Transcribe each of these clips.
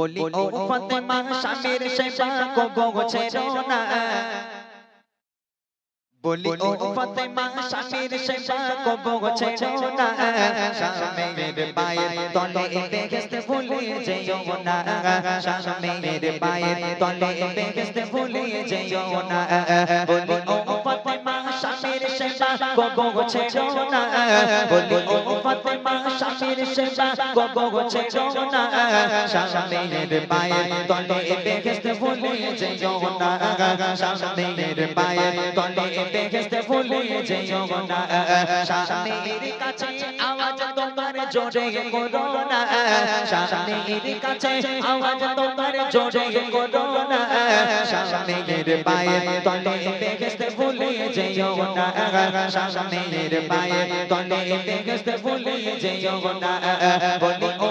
বলি ও ফাতেমা স্বামীর সেবা কবো ছেড়ো না। বলি ও ফাতেমা স্বামীর সেবা কবো ছেড়ো না। স্বামীর পায়ের তলে বেহেশত ভুলে যেও না। স্বামীর পায়ের তলে বেহেশত ভুলে যেও না। বলি ও ফাতেমা স্বামীর সেবা কবো ছেড়ো না। বলি ও ফাতেমা স্বামীর সেবা কবো না স্বামীর পায়ের তলে বেহেশত ভুলে যেও না স্বামীর পায়ের তলে বেহেশত ভুলে যেও না স্বামীর কাছে আওয়াজ তোমার জোরে করো না। স্বামীর কাছে আওয়াজ তোমার জোরে করো না। স্বামীর পায়ে তলে বেহেশত ভুলে যেও না। স্বামীর পায়ে তলে বেহেশত ভুলে যেও না। বলি ও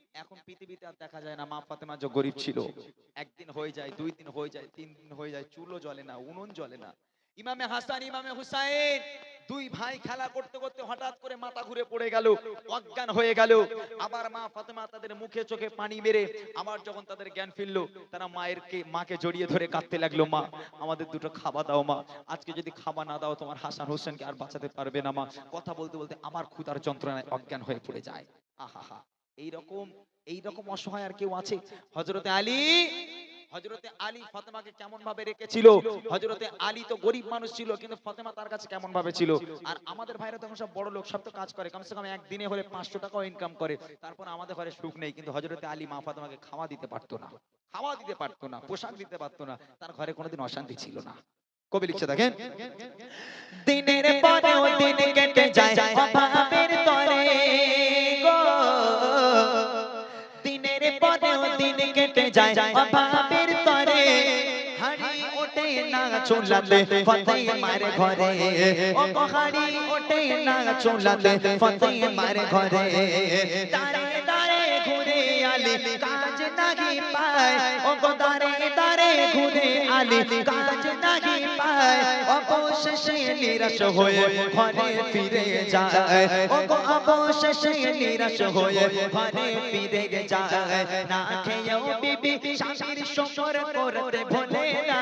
এখন পৃথিবীতে আর দেখা যায় না। মা ফাতেমা যে গরিব ছিল, একদিন হয়ে যায়, দুই দিন হয়ে যায়, তিন দিন হয়ে যায় চুলো জ্বলে না, উনুন জ্বলে না। ইমামে হাসান, ইমামে হুসাইন, দুই ভাই খেলা করতে করতে হঠাৎ করে মাথা ঘুরে পড়ে গেল, অজ্ঞান হয়ে গেল। আবার মা ফাতেমা তাদের মুখে চোখে পানি মেরে আবার যখন তাদের জ্ঞান ফিরলো, তারা মায়ের কে, মাকে জড়িয়ে ধরে কাঁদতে লাগল, মা, আমাদের দুটো খাওয়া দাও, মা। আজকে যদি খাওয়া না দাও, তোমার হাসান হোসেনকে আর বাঁচাতে পারবে না, মা। কথা বলতে বলতে আমার ক্ষুধার যন্ত্রণায় অজ্ঞান হয়ে পড়ে যায়। আহা এইরকম এইরকম অসহায় আর কেউ আছে? হজরতে আলী? হজরতে আলী ফাতেমাকে কেমন ভাবে রেখেছিল? হজরতে আলী তো গরিব মানুষ ছিল, কিন্তু ফাতেমা তার কাছে কেমন ভাবে ছিল? আর আমাদের ভাইরা তখন সব বড় লোক, সব তো কাজ করে, কমসে কম একদিনে হলে পাঁচশো টাকাও ইনকাম করে। তারপর আমাদের ঘরে সুখ নেই, কিন্তু হজরতে আলী মা ফাতেমাকে খাওয়া দিতে পারতো না। খাওয়া দিতে পারতো না, পোশাক দিতে পারতো না, তার ঘরে কোনোদিন অশান্তি ছিল না। কবি লিখছে, দেখেন? দিনের পরেও দিন কেটে যায়, অভাবের তরে। পরেও দিন কেটে যায়, অভাবের তরে হাড়ি ওঠে না চুলাতে ফতে মারে ঘরে। ও হাড়ি ওঠে না চুলাতে ফতে মারে ঘরে। দাঁড়ে দাঁড়ে ঘুরে আলি কাজ নাহি পায় দাঁড়ে দাঁড়ে ঘুরে আলি কাজ নাহি পায়, অবশেষে নিরাশ হয়ে ঘরে ফিরে যায়। ও গো অবশেষে নিরাশ হয়ে ঘরে ফিরে যায়। না খেয়েও বিবি স্বামীর শকর করতে ভোলে না।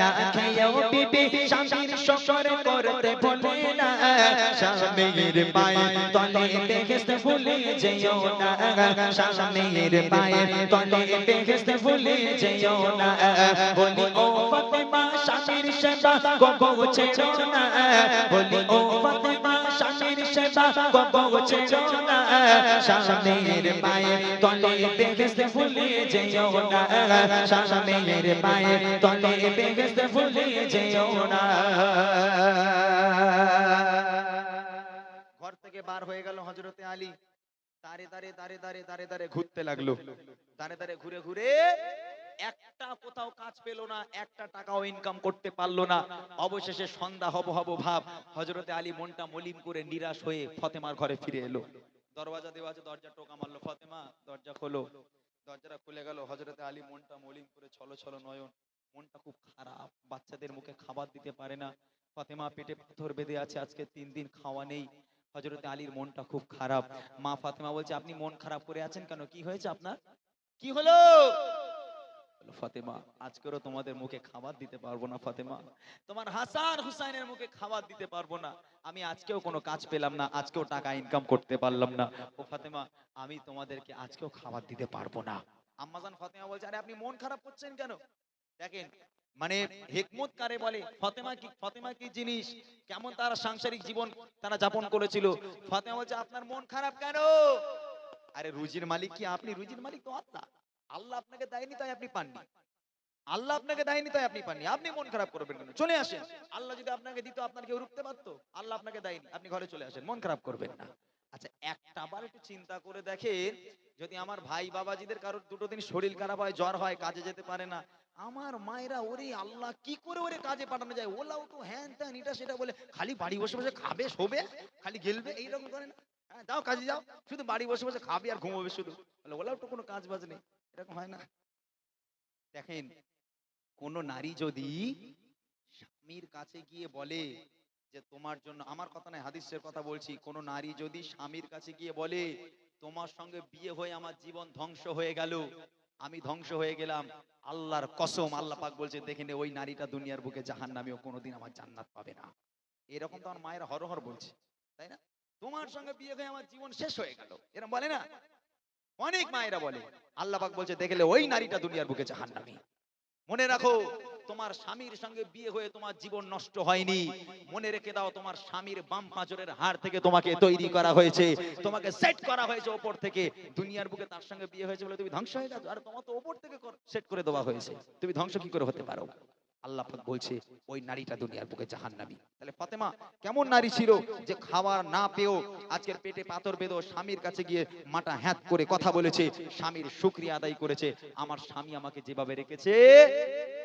না খেয়েও বিবি স্বামীর শকর করতে ভোলে না। স্বামীর পায়ে তলে বেহেস্ত ভুলে যেও না। স্বামীর পায়ে তলে বেহেস্ত ভুলে যেও না। বলি, ও ফাতেমা, স্বামীর সেবা গবো ছেড়ো না। বলি, ও ফাতেমা, স্বামীর সেবা গবো ছেড়ো না। স্বামীর পায়ে তলে বেহেস্ত ভুলে যেও না। স্বামীর পায়ে তলে বেহেস্ত ভুলে যেও না। ঘর থেকে বার হয়ে গেল হজরতে আলী। দাঁড়ে ঘুরতে লাগল। ঘুরে ঘুরে একটা কোথাও কাজ পেল না, একটা টাকাও ইনকাম করতে পারল না। অবশেষে সন্ধ্যা হব হব ভাব হজরতে আলী মনটা মলিন করে নিরাশ হয়ে ফতেমার ঘরে ফিরে এলো। দরওয়াজা দেওয়া আছে দরজা টোকা মারলো ফতেমা, দরজা খোলো। দরজাটা খুলে গেল হজরতে আলী মনটা মলিন করে ছলো ছলো নয়ন। মনটা খুব খারাপ। বাচ্চাদের মুখে খাবার দিতে পারে না। ফাতেমা পেটে পাথর বেঁধে আছে, আজকে তিন দিন খাওয়া নেই। হজরতে আলীর মনটা খুব খারাপ। মা ফাতেমা বলছে, আপনি মন খারাপ করে আছেন কেন? কি হয়েছে আপনার? কি হলো? ফাতেমা, আজকেরও তোমাদের মুখে খাবার দিতে পারব না, ফাতেমা। তোমার হাসান হুসাইনের মুখে খাবার দিতে পারব না। আমি আজকেও কোনো কাজ পেলাম না, আজকেও টাকা ইনকাম করতে পারলাম না। ও ফাতেমা, আমি তোমাদেরকে আজকেও খাবার দিতে পারব না। আম্মাজান ফাতেমা বলছে, আরে, আপনি মন খারাপ করছেন কেন? দেখেন মানে হেকমত কারে বলে? ফতেমা কি ফতেমা কি জিনিস? কেমন তার সাংসারিক জীবন তারা যাপন করেছিল? ফাতেমা বলছে, আপনার মন খারাপ কেন? আরে, রুজির মালিক কি আপনি? রুজির মালিক তো আল্লাহ আল্লাহ আপনাকে দেয়নি, তাই আপনি পাননি। আল্লাহ আপনাকে দেয়নি, তাই আপনি পাননি। আপনি মন খারাপ করবেন কেন? চলে আসেন। আল্লাহ যদি আপনাকে দিত, আপনার কেউ রুখতে পারতো? আল্লাহ আপনাকে দেয়নি। আপনি ঘরে চলে আসেন, মন খারাপ করবেন না। আচ্ছা একটা বার একটু চিন্তা করে দেখেন, যদি আমার ভাই বাবাজিদের কারোর দুটো দিন শরীর খারাপ হয়, জ্বর হয়, কাজে যেতে পারে না আমার মায়েরা ওরে আল্লাহ কি করে ওরে কাজে পাঠানো যায়? ওলাও তো হ্যান ত্যান এটা সেটা বলে খালি বাড়ি বসে বসে খাবে শোবে খালি গেলবে এইরকম করে না? হ্যাঁ, যাও কাজে যাও শুধু বাড়ি বসে বসে খাবে আর ঘুমোবে শুধু। বলে ওলাও তো কোনো কাজ বাজ নেই এরকম হয় না। দেখেন কোন নারী যদি স্বামীর কাছে গিয়ে বলে যে তোমার জন্য আমার কথা নয় হাদিসের কথা বলছি কোন নারী যদি স্বামীর কাছে গিয়ে বলে তোমার সঙ্গে বিয়ে হয়ে আমার জীবন ধ্বংস হয়ে গেল আমি ধ্বংস হয়ে গেলাম। আল্লাহর কসম আল্লাহ পাক বলছে দেখে নে ওই নারীটা দুনিয়ার বুকে জাহান নামেও কোনোদিন আমার জান্নাত পাবে না। এরকম তো আমার মায়ের হরহর বলছে, তাই না? তোমার সঙ্গে বিয়ে হয়ে আমার জীবন শেষ হয়ে গেল। এরকম বলে না? অনেক মায়েরা বলে, আল্লাহ পাক বলছে, দেখলে ওই নারীটা দুনিয়ার বুকে জাহান নামে মনে রাখো, তোমার স্বামীর সঙ্গে বিয়ে হয়ে তোমার জীবন নষ্ট হয়নি। মনে রেখে দাও, তোমার স্বামীর বাম পাঁচরের হাড় থেকে তোমাকে তৈরি করা হয়েছে। তোমাকে সেট করা হয়েছে ওপর থেকে। দুনিয়ার বুকে তার সঙ্গে বিয়ে হয়েছে বলে তুমি ধ্বংস হয়ে গেছো। আর তোমার তো ওপর থেকে সেট করে দেওয়া হয়েছে। তুমি ধ্বংস কি করে হতে পারো? আল্লাহ বলছে, ওই নারীটা দুনিয়ার বুকে জাহান্নামী। তাহলে ফাতেমা, কেমন নারী ছিল যে খাবার না পেয়েও আজকের পেটে পাথর বেঁধো স্বামীর কাছে গিয়ে মাটা হ্যাত করে কথা বলেছে, স্বামীর শুকরিয়া আদায় করেছে, আমার স্বামী আমাকে যেভাবে রেখেছে,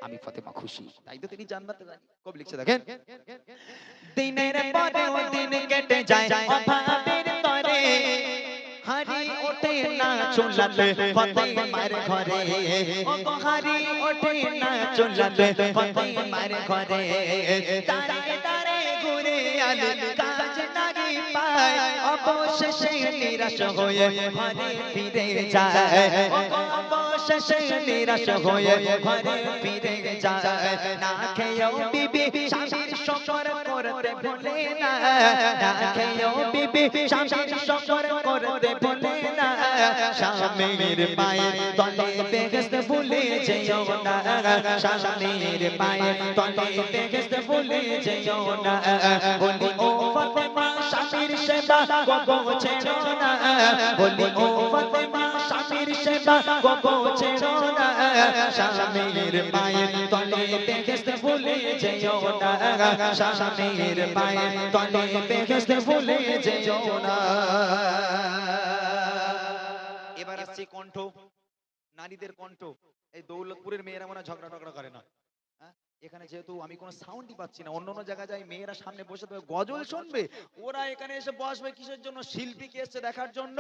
আমি ফাতেমা খুশি। তাই তো তিনি জান্নাতে কবি লিখছে, দেখেন, দিনের পরেও দিন কেটে যায় অভাবের হারি ওঠে না চুলাতে ফতেমার ঘরে। ও হারি ওঠে না চুলাতে ফতেমার ঘরে। তারে তারে ঘুরে আলে অবশেষে নিরাশ হয়ে ঘরে ফিরে যায়। অবশেষে নিরাশ হয়ে ঘরে ফিরে যায়। না খেয়েও বিবি স্বামীর শকর করতে ভুলে না। না খেয়েও বিবি স্বামীর শকর করতে ভুলে না। স্বামীর পায়ের তলে বেহেস্তে ভুলে যেও না। স্বামীর পায়ের তলে বেহেস্তে ভুলে যেও না। বলি, ও স্বামীর সেবা কবো ছেড়ো না। বলি, ও ফাতেমা, স্বামীর সেবা কবো ছেড়ো না। স্বামীর পায়ের তলে বেহেস্তে ভুলে যেও না। স্বামীর পায়ের তলে বেহেস্তে ভুলে যেও না। এবার আসছে কণ্ঠ। নারীদের কণ্ঠ। এই দৌলতপুরের মেয়েরা মনে ঝগড়া টগড়া করে না? এখানে যেহেতু আমি কোনো সাউন্ডই পাচ্ছি না অন্য অন্য জায়গায় যাই মেয়েরা সামনে বসে থাকবে, গজল শুনবে, ওরা এখানে এসে বসবে কিসের জন্য? শিল্পীকে এসছে দেখার জন্য।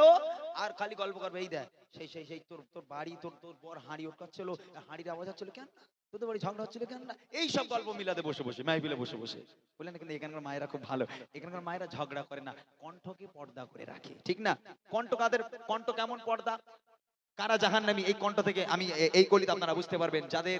আর খালি গল্প করবে, এই দেখ, সেই সেই সেই তোর তোর বাড়ি, তোর তোর বর হাঁড়ি ওটকাচ্ছিল হাঁড়ির আওয়াজ হচ্ছিল কেন? তোদের বাড়ি ঝগড়া হচ্ছিল কেন? না এই সব গল্প মিলাতে বসে বসে, মাহফিলে বসে বসে। বললেন, কিন্তু এখানকার মায়েরা খুব ভালো। এখানকার মায়েরা ঝগড়া করে না, কণ্ঠকে পর্দা করে রাখে, ঠিক না? কণ্ঠ কাদের, কণ্ঠ কেমন পর্দা? কারা জাহান্নামী? এই কণ্ঠ থেকে আমি এই কলিতে আপনারা বুঝতে পারবেন। যাদের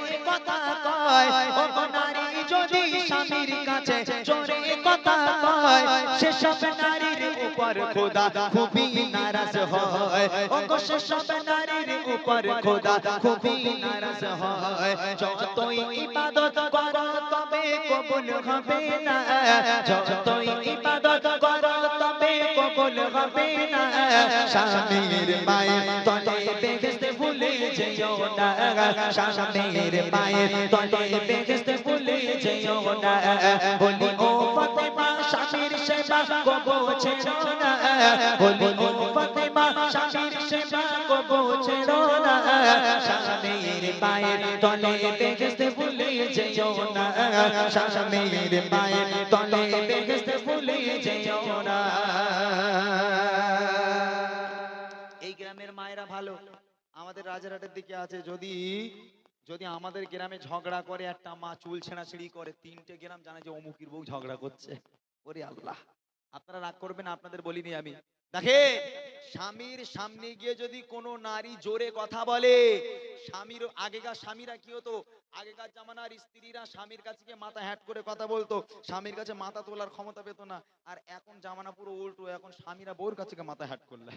কথা কয় সেসব নারীর উপর খোদা খুবই নারাজ হয়। ও গো সেসব নারীর উপর খোদা খুবই নারাজ হয়। যতই ইবাদত করো, তবে কবুল হবে না। যতই ইবাদত করো, তবে কবুল হবে না। স্বামীর মায়ের তলে বেহেস্তে ভুলে যেও না। স্বামীর মায়ের তলে বেহেস্তে ভুলে যেও না। বলি, ও ফাতেমা স্বামীর সেবা কবো ছেড়ো না। বলি, ও ফাতেমা স্বামীর সেবা কবো ছেড়ো না। স্বামীর মায়ের তলে বেহেস্তে ভুলে যেও না। স্বামীর মায়ের তলে বেহেস্তে ভুলে যেও না। এই গ্রামের মায়েরা ভালো। আমাদের রাজারহাটের দিকে আছে। যদি যদি আমাদের গ্রামে ঝগড়া করে, একটা মা চুল ছেঁড়াছিড়ি করে, তিনটে গ্রাম জানে যে অমুকির বউ ঝগড়া করছে। ওরে আল্লাহ। আপনারা রাগ করবেন আপনাদের বলিনি আমি। দেখে, স্বামীর সামনে গিয়ে যদি কোনো নারী জোরে কথা বলে, স্বামীর আগেকার স্বামীরা কি হতো? আগেকার জামানার স্ত্রীরা স্বামীর কাছে গিয়ে মাথা হ্যাট করে কথা বলতো, স্বামীর কাছে মাথা তোলার ক্ষমতা পেত না। আর এখন জামানা পুরো উল্টো, এখন স্বামীরা বউর কাছে গিয়ে মাথা হ্যাট করলে।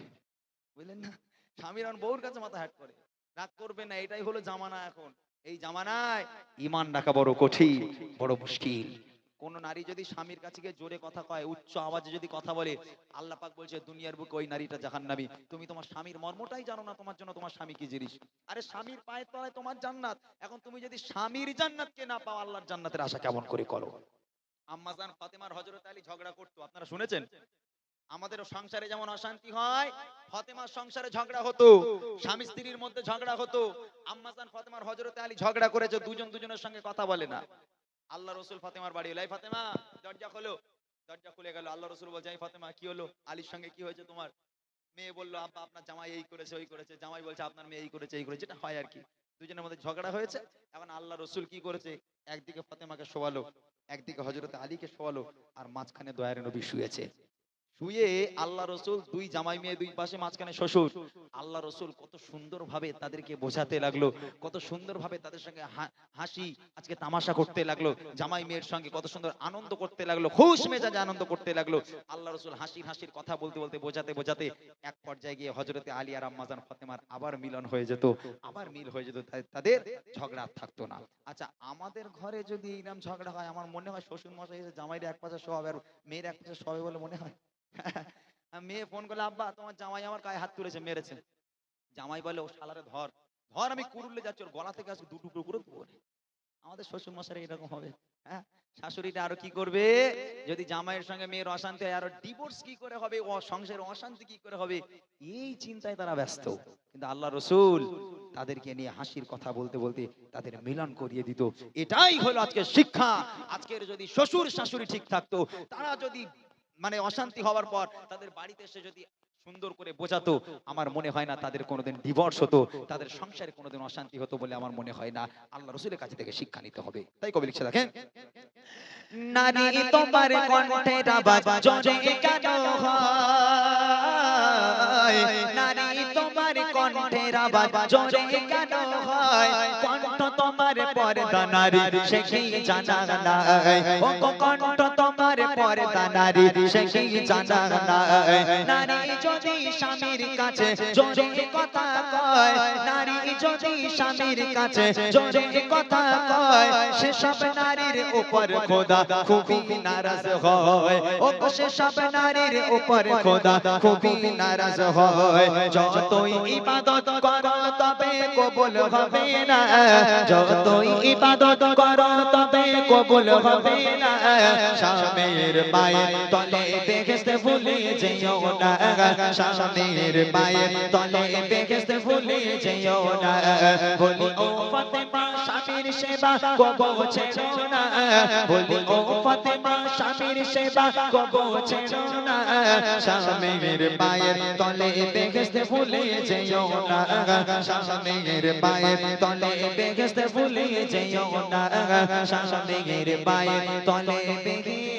বুঝলেন না? স্বামীর বউর কাছে মাথা হ্যাট করে। রাগ করবে না, এটাই হলো জামানা এখন। এই জামানায় ইমান রাখা বড় কঠিন, বড় মুশকিল। কোন নারী যদি স্বামীর কাছে গিয়ে জোরে কথা কয়, উচ্চ আওয়াজে যদি কথা বলে, আল্লাহ পাক বলছে, দুনিয়ার বুকে ওই নারীটা জাহান্নামী। তুমি তোমার স্বামীর মর্মটাই জানো না, তোমার জন্য তোমার স্বামী কি জিনিস? আরে স্বামীর পায়ের তলায় তোমার জান্নাত। এখন তুমি যদি স্বামীর জান্নাতকে না পাও, আল্লাহর জান্নাতের আশা কেমন করে করো? আম্মাজান ফাতেমার হযরত আলী ঝগড়া করতো, আপনারা শুনেছেন? আমাদের সংসারে যেমন অশান্তি হয়, ফাতেমার সংসারে ঝগড়া হতো, স্বামী স্ত্রীর মধ্যে ঝগড়া হতো। আম্মাজান ফাতেমার হযরত আলী ঝগড়া করেছে, দুজন দুজনের সঙ্গে কথা বলে না। আল্লাহ রসুল ফাতেমার বাড়ি হলো। এই ফাতেমা, দরজা খোলো। দরজা খুলে গেল। আল্লাহ রসুল বলছে, এই ফাতেমা, কি হলো? আলীর সঙ্গে কি হয়েছে তোমার? মেয়ে বলল, আব্বা, আপনার জামাই এই করেছে, ওই করেছে। জামাই বলছে, আপনার মেয়ে এই করেছে এই করেছে। এটা হয় আর কি। দুজনের মধ্যে ঝগড়া হয়েছে। এখন আল্লাহ রসুল কি করেছে? একদিকে ফাতেমাকে শোয়ালো, একদিকে হজরত আলীকে শোয়ালো, আর মাঝখানে দয়ার নবী শুয়েছে। শুয়ে আল্লাহ রসুল দুই জামাই মেয়ে দুই পাশে মাঝখানে শ্বশুর। আল্লাহ রসুল কত সুন্দর ভাবে তাদেরকে বোঝাতে লাগল, কত সুন্দর ভাবে তাদের সঙ্গে হাসি, আজকে তামাশা করতে লাগল, জামাই মেয়ের সঙ্গে কত সুন্দর আনন্দ করতে লাগল, খুশ মেজাজে আনন্দ করতে লাগল। আল্লাহ রসুল হাসির হাসির কথা বলতে বলতে, বোঝাতে বোঝাতে এক পর্যায়ে গিয়ে হজরতে আলী আর আম্মাজান ফাতেমার আবার মিলন হয়ে যেত, আবার মিল হয়ে যেত তাদের ঝগড়া থাকতো না। আচ্ছা আমাদের ঘরে যদি এইরকম ঝগড়া হয়, আমার মনে হয় শ্বশুর মশাই এসে জামাইয়ের এক পাশে শোয়াবে আর মেয়ের এক পাশে শোয়াবে বলে মনে হয়? মেয়ে ফোন করলে, আব্বা, তোমার জামাই আমার গায়ে হাত তুলেছে, মেরেছে। জামাই বলে, ও শালারে, ধর ধর, আমি কুরুলে যাচ্ছি, ওর গলা থেকে আজকে দু টুকরো করে দেবো আমাদের শ্বশুর মশাই এরকম হবে হ্যাঁ? শাশুড়িটা আরও কি করবে? যদি জামাইয়ের সঙ্গে মেয়ের অশান্তি হয়, আরও ডিভোর্স কি করে হবে? ও সংসারের অশান্তি কি করে হবে? এই চিন্তায় তারা ব্যস্ত। কিন্তু আল্লাহ রসুল তাদেরকে নিয়ে হাসির কথা বলতে বলতে তাদের মিলন করিয়ে দিত। এটাই হলো আজকে শিক্ষা। আজকের যদি শ্বশুর শাশুড়ি ঠিক থাকতো, তারা যদি মানে অশান্তি হওয়ার পর তাদের বাড়িতে এসে যদি সুন্দর করে বোঝাতো আমার মনে হয় না তাদের কোনোদিন ডিভোর্স হতো তাদের সংসারে কোনোদিন অশান্তি হতো বলে আমার মনে হয় না। আল্লাহ রসুলের কাছে থেকে শিক্ষা নিতে হবে। তাই কবি লিখছে দেখেন নারী তোমার কণ্ঠে আওয়াজ জোরে কেন হয়? নারী তোমার কণ্ঠের আওয়াজ জোরে কেন হয়? কণ্ঠ তোমার পর্দা নারী, সে জানা নাই? ও কণ্ঠ তোমার পর্দা নারী, সে জানা নাই? নারী যদি স্বামীর কাছে জোরে কথা কয়, নারী যদি স্বামীর কাছে জোরে কথা কয়, সেসব নারীর উপর খোদা খুবই নারাজ হয়। ও গো সেসব নারীর উপর খোদা খুবই নারাজ হয়। যতই ইবাদত করো তবে কবুল হবে না। যতই ইবাদত করো তবে কবুল হবে না। শামের পায়ে তলে বেহেস্তে ভুলে যেও না। শামের পায়ে তলে বেহেস্তে ভুলে যেও না। বলি ও ফাতেমা স্বামীর সেবা কবো ছেড়ো না। বলি, ও ফাতেমা, স্বামীর সেবা কবো না। স্বামীর পায়ের তলে বেহেস্তে ভুলে যেও না। স্বামীর পায়ের তলে বেহেস্তে ভুলে যেও না। স্বামীর পায়ের তলে বেহেস্তে